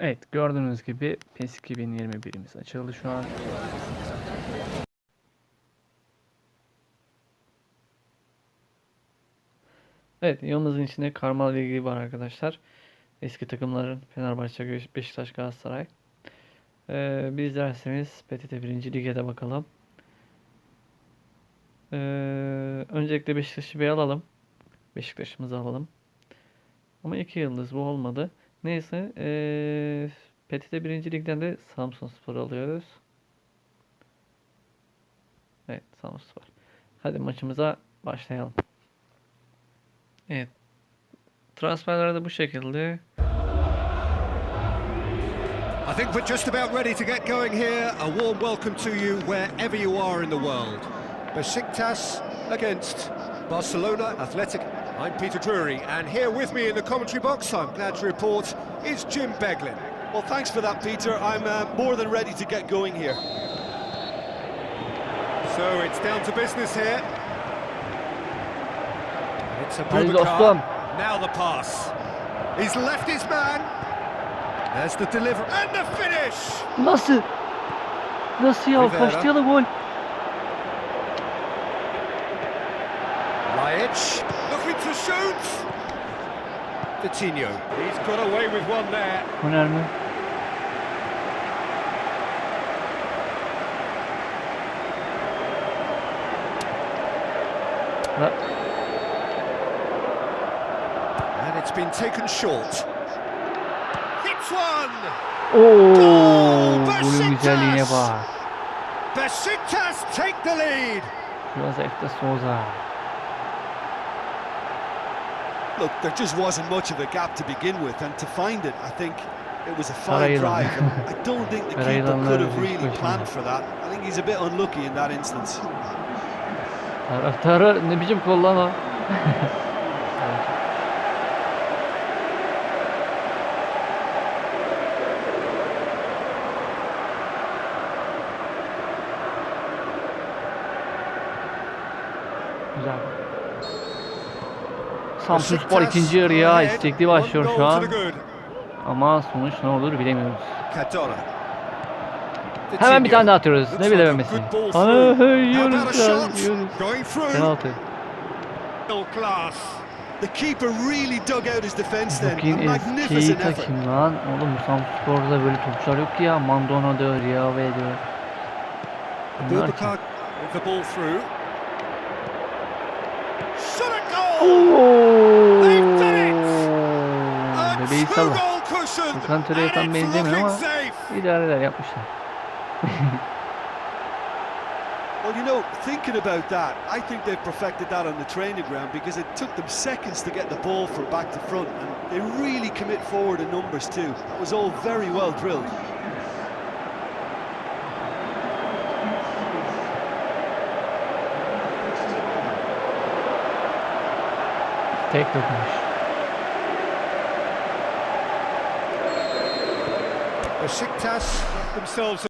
Evet gördüğünüz gibi PES 2021'imiz açıldı şu an. Evet yanımızın içinde Karmal Ligi var arkadaşlar. Eski takımların Fenerbahçe, Beşiktaş, Galatasaray. Ee, biz derseniz PTT 1. Lig'e de bakalım. Ee, öncelikle Beşiktaş'ı bir alalım. Beşiktaş'ımızı alalım. Ama iki yıldız bu olmadı. Neyse ee, PTT 1. Lig'den de Samsunspor alıyoruz. Evet Samsunspor. Hadi maçımıza başlayalım. Evet. Transferler de bu şekilde. I think we're just about ready to get going here. A warm welcome to you wherever you are in the world. Besiktas against Barcelona Athletic. I'm Peter Drury, and here with me in the commentary box, I'm glad to report, is Jim Beglin. Well, thanks for that, Peter. I'm uh, more than ready to get going here. So it's down to business here. It's a Hadi dostum. Now the pass. He's left his man. There's the delivery and the finish. Nasıl? Nasıl ya? Rivera. Kaçtı ya da gol? Rajic looking to shoot. Coutinho. He's got away with one there. Öner mi? La- And it's been taken short. Hits one. Oo, Beşiktaş! golün güzelliğine bak. Besiktas take the lead. Biraz Efte Souza. Look, there just wasn't much of a gap to begin with, and to find it, I think it was a fine drive. I don't think the keeper could have really planned for that. I think he's a bit unlucky in that instance. Taraftarı ne biçim kol lan o? Güzel. Samsun Spor ikinci yarıya istekli başlıyor şu an. Ama sonuç ne olur bilemiyoruz. Hemen bir tane daha atıyoruz. Ne bilememesi. Ana How about a yiyoruz ya. Yiyoruz. Penaltı. Class. The keeper really dug out his defence then. Bugün eski takım lan. Oğlum bu Samsunspor'da böyle topçular yok ki ya. Mandona diyor, Riave diyor. Bunlar kim? Boubacar A Bebeği salla. two-goal cushion. Furkan Töre'ye and tam benzemiyor ama idareler yapmışlar. Well, you know, thinking about that, I think they've perfected that on the training ground because it took them seconds to get the ball from back to front, and they really commit forward in numbers too. That was all very well drilled. Tek dokunuş. Besiktas themselves